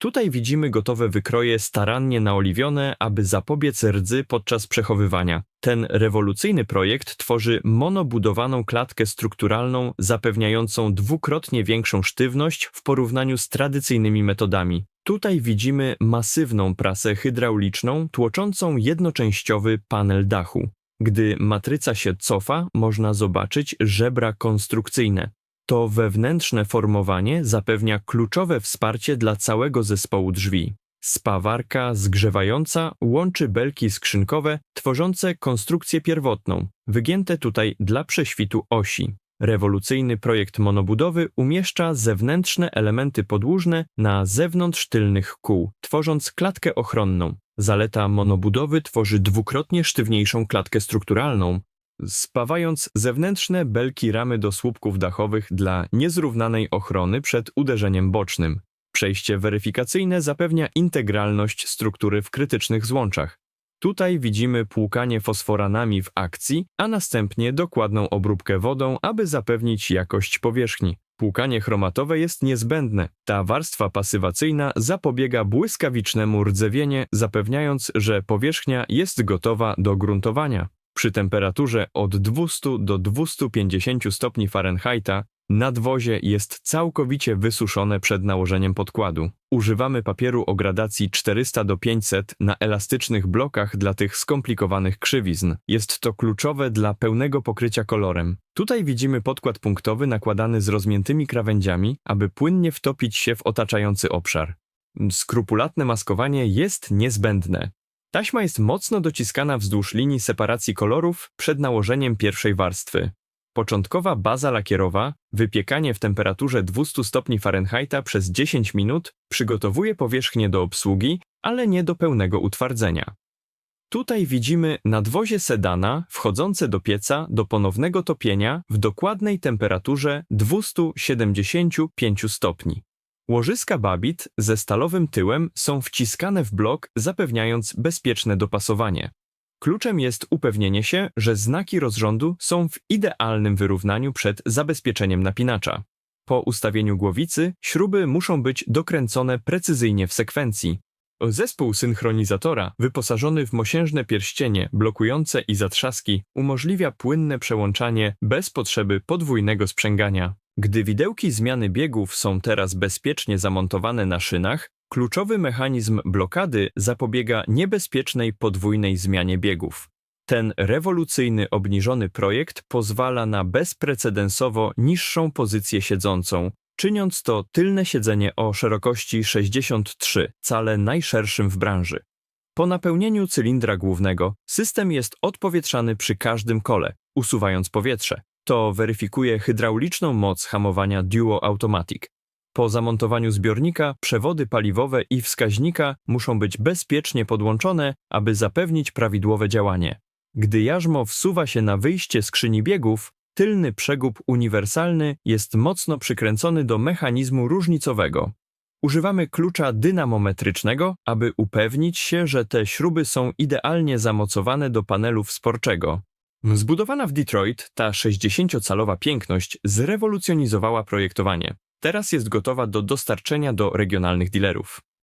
Tutaj widzimy gotowe wykroje starannie naoliwione, aby zapobiec rdzy podczas przechowywania. Ten rewolucyjny projekt tworzy monobudowaną klatkę strukturalną zapewniającą dwukrotnie większą sztywność w porównaniu z tradycyjnymi metodami. Tutaj widzimy masywną prasę hydrauliczną tłoczącą jednoczęściowy panel dachu. Gdy matryca się cofa, można zobaczyć żebra konstrukcyjne. To wewnętrzne formowanie zapewnia kluczowe wsparcie dla całego zespołu drzwi. Spawarka zgrzewająca łączy belki skrzynkowe tworzące konstrukcję pierwotną, wygięte tutaj dla prześwitu osi. Rewolucyjny projekt monobudowy umieszcza zewnętrzne elementy podłużne na zewnątrz tylnych kół, tworząc klatkę ochronną. Zaleta monobudowy tworzy dwukrotnie sztywniejszą klatkę strukturalną, spawając zewnętrzne belki ramy do słupków dachowych dla niezrównanej ochrony przed uderzeniem bocznym. Przejście weryfikacyjne zapewnia integralność struktury w krytycznych złączach. Tutaj widzimy płukanie fosforanami w akcji, a następnie dokładną obróbkę wodą, aby zapewnić jakość powierzchni. Płukanie chromatowe jest niezbędne. Ta warstwa pasywacyjna zapobiega błyskawicznemu rdzewienie, zapewniając, że powierzchnia jest gotowa do gruntowania. Przy temperaturze od 200 do 250 stopni Fahrenheita nadwozie jest całkowicie wysuszone przed nałożeniem podkładu. Używamy papieru o gradacji 400 do 500 na elastycznych blokach dla tych skomplikowanych krzywizn. Jest to kluczowe dla pełnego pokrycia kolorem. Tutaj widzimy podkład punktowy nakładany z rozmiętymi krawędziami, aby płynnie wtopić się w otaczający obszar. Skrupulatne maskowanie jest niezbędne. Taśma jest mocno dociskana wzdłuż linii separacji kolorów przed nałożeniem pierwszej warstwy. Początkowa baza lakierowa, wypiekanie w temperaturze 200 stopni Fahrenheita przez 10 minut przygotowuje powierzchnię do obsługi, ale nie do pełnego utwardzenia. Tutaj widzimy nadwozie sedana wchodzące do pieca do ponownego topienia w dokładnej temperaturze 275 stopni. Łożyska babit ze stalowym tyłem są wciskane w blok, zapewniając bezpieczne dopasowanie. Kluczem jest upewnienie się, że znaki rozrządu są w idealnym wyrównaniu przed zabezpieczeniem napinacza. Po ustawieniu głowicy śruby muszą być dokręcone precyzyjnie w sekwencji. Zespół synchronizatora, wyposażony w mosiężne pierścienie blokujące i zatrzaski, umożliwia płynne przełączanie bez potrzeby podwójnego sprzęgania. Gdy widełki zmiany biegów są teraz bezpiecznie zamontowane na szynach, kluczowy mechanizm blokady zapobiega niebezpiecznej podwójnej zmianie biegów. Ten rewolucyjny obniżony projekt pozwala na bezprecedensowo niższą pozycję siedzącą, czyniąc to tylne siedzenie o szerokości 63, cale najszerszym w branży. Po napełnieniu cylindra głównego system jest odpowietrzany przy każdym kole, usuwając powietrze. To weryfikuje hydrauliczną moc hamowania Duo Automatic. Po zamontowaniu zbiornika, przewody paliwowe i wskaźnika muszą być bezpiecznie podłączone, aby zapewnić prawidłowe działanie. Gdy jarzmo wsuwa się na wyjście skrzyni biegów, tylny przegub uniwersalny jest mocno przykręcony do mechanizmu różnicowego. Używamy klucza dynamometrycznego, aby upewnić się, że te śruby są idealnie zamocowane do panelu wsporczego. Zbudowana w Detroit, ta 60-calowa piękność zrewolucjonizowała projektowanie. Teraz jest gotowa do dostarczenia do regionalnych dealerów.